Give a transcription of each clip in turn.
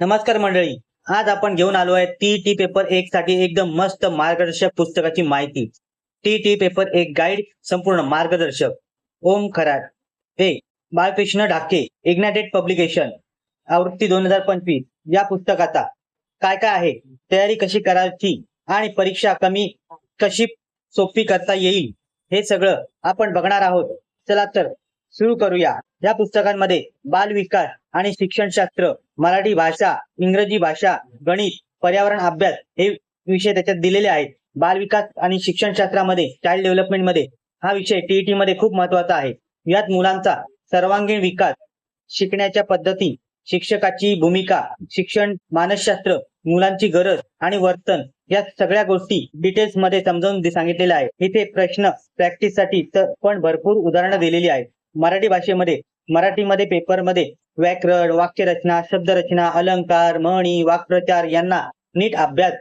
नमस्कार मंडळी आज आपण घेऊन आलो आहे टी टी पेपर एक साठी एकदम मस्त मार्गदर्शक पुस्तकाची माहिती. टी टी पेपर एक गाईड संपूर्ण मार्गदर्शक. ओम खराट हे बाळकृष्ण ढाके इग्नायटेड पब्लिकेशन आवृत्ती दोन हजार पंचवीस. या पुस्तकाचा काय काय आहे तयारी कशी करायची आणि परीक्षा कमी कशी सोपी करता येईल हे सगळं आपण बघणार आहोत. चला तर सुरू करूया. या पुस्तकांमध्ये बाल विकास आणि शिक्षणशास्त्र मराठी भाषा इंग्रजी भाषा गणित पर्यावरण अभ्यास हे विषय त्याच्यात दिलेले आहेत. बालविकास आणि शिक्षणशास्त्रामध्ये चाइल्ड डेव्हलपमेंटमध्ये हा विषय टीईटी मध्ये खूप महत्त्वाचा आहे. यात मुलांचा सर्वांगीण विकास शिकण्याच्या पद्धती शिक्षकाची भूमिका शिक्षण मानसशास्त्र मुलांची गरज आणि वर्तन या सगळ्या गोष्टी डिटेल्समध्ये समजावून सांगितलेल्या आहेत. इथे प्रश्न प्रॅक्टिससाठी तर पण भरपूर उदाहरणं दिलेली आहेत. मराठी भाषेमध्ये मराठीमध्ये पेपरमध्ये व्याकरण वाक्यरचना शब्दरचना अलंकार म्हणी वाक्प्रचार यांना नीट अभ्यास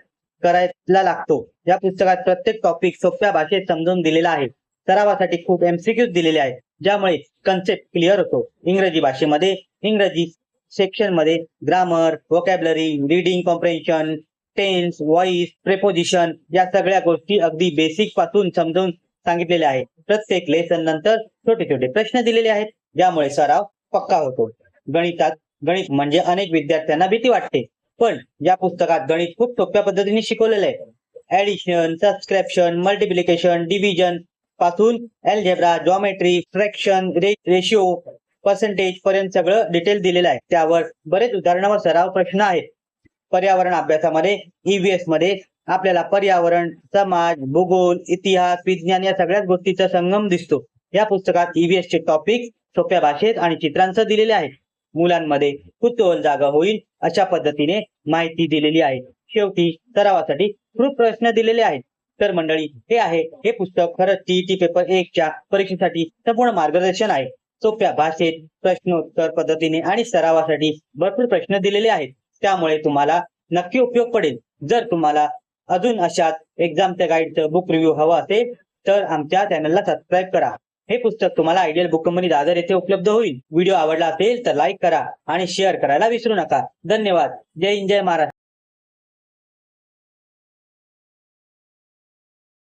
करायला लागतो. या पुस्तकात प्रत्येक टॉपिक सोप्या भाषेत समजून दिलेला आहे. सरावासाठी खूप एमसीक्यूज दिलेले आहेत ज्यामुळे कन्सेप्ट क्लिअर होतो. इंग्रजी भाषेमध्ये इंग्रजी सेक्शनमध्ये grammar vocabulary reading comprehension tense voice preposition या सगळ्या गोष्टी अगदी बेसिकपासून समजून सांगितलेले आहे. प्रत्येक लेसन नंतर छोटे छोटे प्रश्न दिलेले आहेत. ज्यामुळे सराव पक्का होतो. गणितात गणित म्हणजे अनेक विद्यार्थ्यांना भीती वाटते. पण या पुस्तकात गणित खूप सोप्या पद्धतीने शिकवलेलं आहे. Addition subscription multiplication डिव्हिजनपासून algebra geometry fraction ratio percentage पर्यंत सगळं डिटेल दिलेलं आहे. त्यावर बरेच उदाहरणावर सराव प्रश्न आहेत. पर्यावरण अभ्यासामध्ये ईव्हीएसमध्ये आपल्याला पर्यावरण समाज भूगोल इतिहास विज्ञान या सगळ्याच गोष्टीचा संगम दिसतो. या पुस्तकात ईव्हीएस चे टॉपिक सोप्या भाषेत आणि चित्रांचं दिलेले आहे मुलांमध्ये कुतूहल जागा होईल अशा पद्धतीने माहिती दिलेली आहे. शेवटी सरावासाठी खूप प्रश्न दिलेले आहेत. तर मंडळी हे आहे हे पुस्तक खरंच टीईटी पेपर एक च्या परीक्षेसाठी संपूर्ण मार्गदर्शन आहे. सोप्या भाषेत प्रश्नोत्तर पद्धतीने आणि सरावासाठी भरपूर प्रश्न दिलेले आहेत. त्यामुळे तुम्हाला नक्की उपयोग पडेल. जर तुम्हाला अजून अशाच एक्झामच्या गाईडचं बुक रिव्ह्यू हवं असेल तर आमच्या चॅनलला सबस्क्राईब करा. हे पुस्तक तुम्हाला आयडियल बुक कंपनी दादर येथे उपलब्ध होईल. व्हिडिओ आवडला असेल तर लाईक करा आणि शेअर करायला विसरू नका. धन्यवाद. जय हिंद जय महाराष्ट्र.